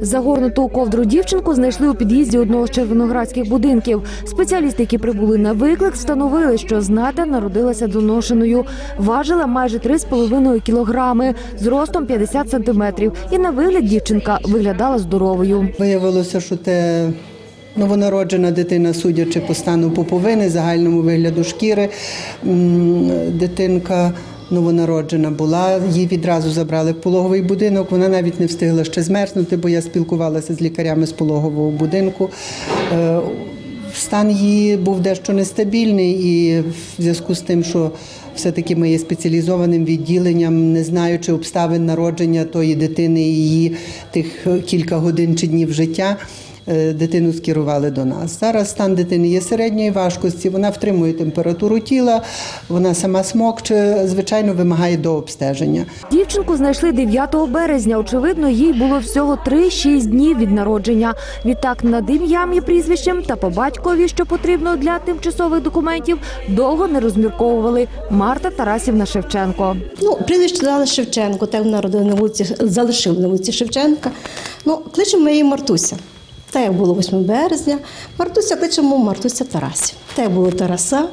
Загорнуту у ковдру дівчинку знайшли у під'їзді одного з червоноградських будинків. Спеціалісти, які прибули на виклик, встановили, що зната народилася доношеною. Важила майже 3,5 кілограми, зростом 50 сантиметрів. І на вигляд дівчинка виглядала здоровою. Виявилося, що те новонароджена дитина, судячи по стану пуповини, загальному вигляду шкіри, дитинка. Новонароджена була, її відразу забрали в пологовий будинок. Вона навіть не встигла ще змерзнути, бо я спілкувалася з лікарями з пологового будинку. Е, Стан її був дещо нестабільний, і в зв'язку з тим, що все-таки ми є спеціалізованим відділенням, не знаючи обставин народження тої дитини і її тих кілька годин чи днів життя. Е, Дитину скерували до нас. Зараз стан дитини є середньої важкості, вона втримує температуру тіла, вона сама смокче, звичайно, вимагає до обстеження. Дівчинку знайшли 9 березня. Очевидно, їй було всього 3-6 днів від народження. Відтак над ім'ям і прізвищем та по батькові, що потрібно для тимчасових документів, довго не розмірковували. Марта Тарасівна Шевченко. Ну, прізвище дали Шевченко, так народили на вулиці, залишив на вулиці Шевченка. Ну, кличемо ми її Мартуся. Так як було 8 березня, Мартуся кличемо Мартуся Тарасів. Так як було Тараса.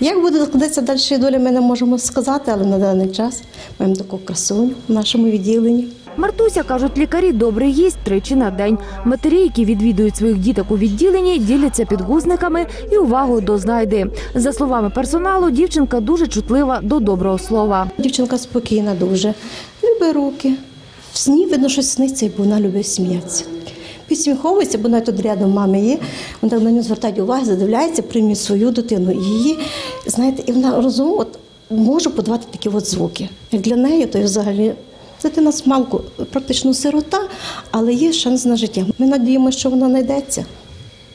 Як буде складатися далі доля, ми не можемо сказати, але на даний час маємо таку красуню в нашому відділенні. Мартуся, кажуть лікарі, добре їсть тричі на день. Матері, які відвідують своїх діток у відділенні, діляться підгузниками і увагою до знайди. За словами персоналу, дівчинка дуже чутлива до доброго слова. Дівчинка спокійна дуже, любить руки. В сні видно, що сниться, бо вона любить сміятися. Підсміховується, бо навіть тут рядом мами є. Вона на нього звертає увагу, задивляється, прийміть свою дитину. І її, знаєте, і вона розумно от, може подавати такі от звуки. Як для неї, то взагалі дитина смалку, практично сирота, але є шанс на життя. Ми надіємося, що вона знайдеться.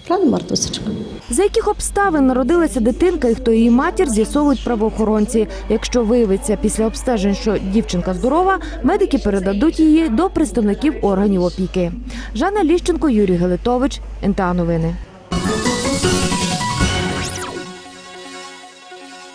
Правда, Мартусечка? За яких обставин народилася дитинка і хто її матір, з'ясовують правоохоронці. Якщо виявиться після обстежень, що дівчинка здорова, медики передадуть її до представників органів опіки. Жанна Ліщенко, Юрій Гелетович, НТА Новини.